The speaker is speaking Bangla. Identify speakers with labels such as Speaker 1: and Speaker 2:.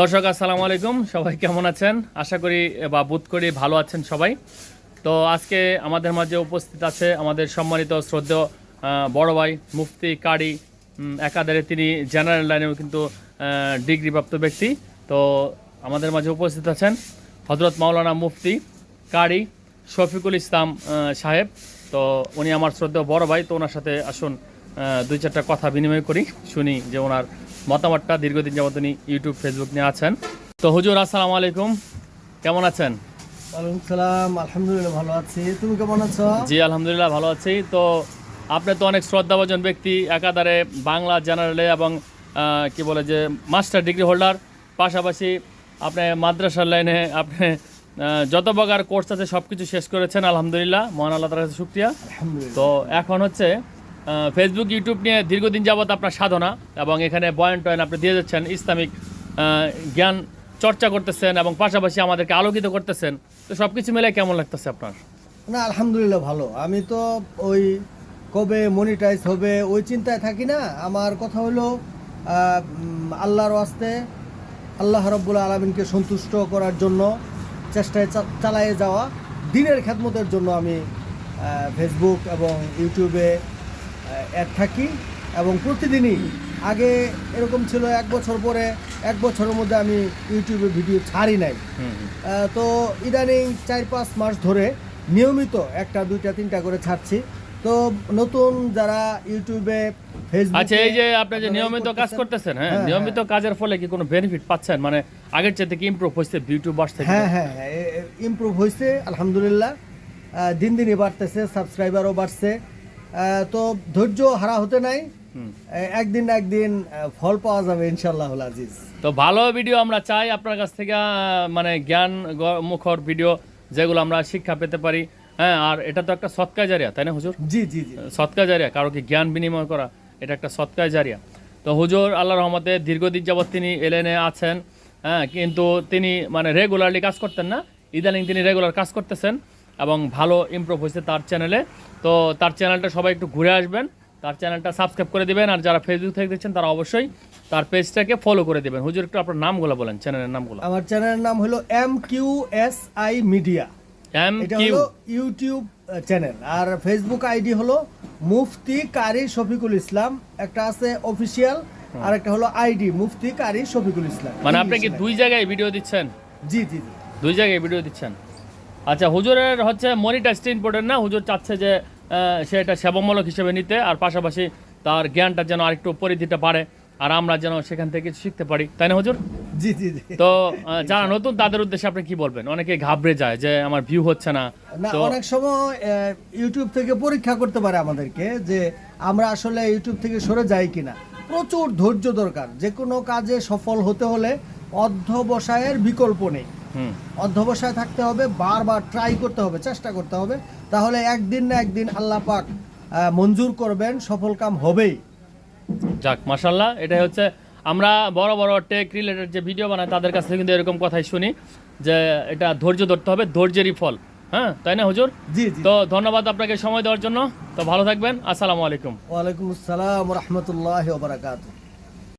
Speaker 1: দর্শক, আসসালামু আলাইকুম। সবাই কেমন আছেন? আশা করি, বা বোধ করি ভালো আছেন সবাই। তো আজকে আমাদের মাঝে উপস্থিত আছে আমাদের সম্মানিত শ্রদ্ধেয় বড় ভাই মুফতি কারি একাধারে তিনি জেনারেল লাইনেও কিন্তু ডিগ্রিপ্রাপ্ত ব্যক্তি। তো আমাদের মাঝে উপস্থিত আছেন হজরত মাওলানা মুফতি কারি শফিকুল ইসলাম সাহেব। তো উনি আমার শ্রদ্ধেয় বড় ভাই, তো ওনার সাথে আসুন দুই চারটা কথা বিনিময় করি, শুনি যে ওনার মতামতটা দীর্ঘদিন যাবত উনি ইউটিউব ফেসবুক নিয়ে আছেন। তো হুজুর আসসালাম আলাইকুম। কেমন আছেন?
Speaker 2: ওয়ালাইকুম সালাম আলহামদুলিল্লাহ ভালো আছি। তুমি কেমন আছো?
Speaker 1: জি আলহামদুলিল্লাহ ভালো আছি। তো আপনি তো অনেক শ্রদ্ধাভাজন ব্যক্তি একাধারে বাংলা জেনারেলে এবং কি বলে যে মাস্টার ডিগ্রি হোল্ডার পাশাপাশি আপনি মাদ্রাসার লাইনে আপনি যত প্রকার কোর্স আছে সব কিছু শেষ করেছেন আলহামদুলিল্লাহ। মহান আল্লাহ তার কাছে শুক্রিয়া। তো এখন হচ্ছে ফেসবুক ইউটিউব নিয়ে দীর্ঘদিন যাবত আপনার সাধনা এবং এখানে বয়ান টয়েন আপনি দিয়ে যাচ্ছেন, ইসলামিক জ্ঞান চর্চা করতেছেন এবং পাশাপাশি আমাদেরকে আলোকিত করতেছেন। তো সব কিছু মিলে কেমন লাগতেছে আপনার?
Speaker 2: না, আলহামদুলিল্লাহ ভালো। আমি তো ওই কবে মনিটাইজ হবে ওই চিন্তায় থাকি না। আমার কথা হলো আল্লাহর আস্তে আল্লাহ রব্বুল আলমিনকে সন্তুষ্ট করার জন্য, চেষ্টায় চালায়ে যাওয়া, দিনের খেদমতের জন্য আমি ফেসবুক এবং ইউটিউবে অ্যাড থাকি এবং প্রতিদিনই আগে এরকম ছিল এক বছর পরে এক বছরের মধ্যে আমি ইউটিউবে ভিডিও ছাড়ি নাই। তো ইদানিং চার পাঁচ মাস ধরে নিয়মিত একটা দুইটা তিনটা করে ছাড়ছি। তো নতুন যারা ইউটিউবে ফেসবুক
Speaker 1: আচ্ছা এই যে আপনি যে নিয়মিত কাজ করতেছেন হ্যাঁ
Speaker 2: হ্যাঁ,
Speaker 1: নিয়মিত কাজের ফলে কি কোনো বেনিফিট পাচ্ছেন? মানে আগের চেয়ে কি ইমপ্রুভ হয়েছে ইউটিউব থেকে?
Speaker 2: হ্যাঁ হ্যাঁ ইমপ্রুভ হয়েছে আলহামদুলিল্লাহ। দিন দিনই বাড়তেছে সাবস্ক্রাইবারও বাড়ছে। তো ধৈর্য হারা হতে নাই। একদিন না একদিন ফল পাওয়া যাবে ইনশাল্লাহ আজিজ।
Speaker 1: তো ভালো ভিডিও আমরা চাই আপনার কাছ থেকে মানে জ্ঞান মুখর ভিডিও যেগুলো আমরা শিক্ষা পেতে পারি। হ্যাঁ আর এটা তো একটা সৎকার জারিয়া তাই না হুজুর?
Speaker 2: জি জি জি।
Speaker 1: সৎকার জারিয়া কারোকে জ্ঞান বিনিময় করা এটা একটা সৎকার জারিয়া তো হুজুর আল্লাহ রহমতে দীর্ঘদিন যাবৎ তিনি এলেনে আছেন হ্যাঁ কিন্তু তিনি মানে রেগুলারলি কাজ করতেন না। ইদানিং তিনি রেগুলার কাজ করতেছেন। এবং ভালো ইমপ্রুভ হয়েছে তার চ্যানেলে তো তার চ্যানেলটা সবাই একটু ঘুরে আসবেন। তার চ্যানেলটা সাবস্ক্রাইব করে দিবেন। আর যারা ফেসবুক থেকে দেখছেন তারা অবশ্যই তার পেজটাকে ফলো করে দিবেন। হুজুর একটু আপনার নামগুলো বলেন চ্যানেলের নামগুলো।
Speaker 2: আমার চ্যানেলের নাম হলো M Q S I media
Speaker 1: M
Speaker 2: এটা
Speaker 1: কিউ
Speaker 2: হলো ইউটিউব চ্যানেল আর ফেসবুক আইডি হলো মুফতি কারি শফিকুল ইসলাম। একটা আছে অফিসিয়াল আর একটা হলো আইডি মুফতি কারি শফিকুল ইসলাম।
Speaker 1: মানে আপনি কি দুই জায়গায় ভিডিও দিচ্ছেন?
Speaker 2: জি জি জি।
Speaker 1: দুই জায়গায় ভিডিও দিচ্ছেন? আচ্ছা হুজুরের হচ্ছে মনিটাইজটা ইম্পর্টেন্ট না? হুজুর চাচ্ছে যে সে এটা সেবামূলক হিসেবে নিতে আর পাশাপাশি তার জ্ঞানটা যেন আরেকটু পরিধিটা বাড়ে আর আমরা যেন সেখান থেকে কিছু শিখতে পারি। তাই না হুজুর?
Speaker 2: জি জি জি।
Speaker 1: তো যারা নতুন তাদের উদ্দেশ্যে আপনি কি বলবেন? অনেকে ঘাবড়ে যায় যে আমার ভিউ হচ্ছে না। তো
Speaker 2: অনেক সময় ইউটিউব থেকে পরীক্ষা করতে পারে আমাদেরকে যে আমরা আসলে ইউটিউব থেকে সরে যাই কিনা। প্রচুর ধৈর্য দরকার। যে কোনো কাজে সফল হতে হলে অধ্যবসায়ের বিকল্প নেই। অধ্যবসায় থাকতে হবে বারবার ট্রাই করতে হবে চেষ্টা করতে হবে। তাহলে একদিন না একদিন আল্লাহ পাক মঞ্জুর করবেন সফল কাম হবেই।
Speaker 1: যাক মাসাল্লাহ এটাই হচ্ছে আমরা বড় বড় টেক রিলেটেড যে ভিডিও বানাই তাদের কাছ থেকে কিন্তু এরকম কথাই শুনি যে এটা ধৈর্য ধরতে হবে ধৈর্যেরই ফল। হ্যাঁ তাই না হুজুর?
Speaker 2: জি জি।
Speaker 1: তো ধন্যবাদ আপনাকে সময় দেওয়ার জন্য। তো ভালো থাকবেন আসসালামু আলাইকুম।
Speaker 2: ওয়ালাইকুম আসসালাম রহমতুল্লাহ বারাকাতুহ।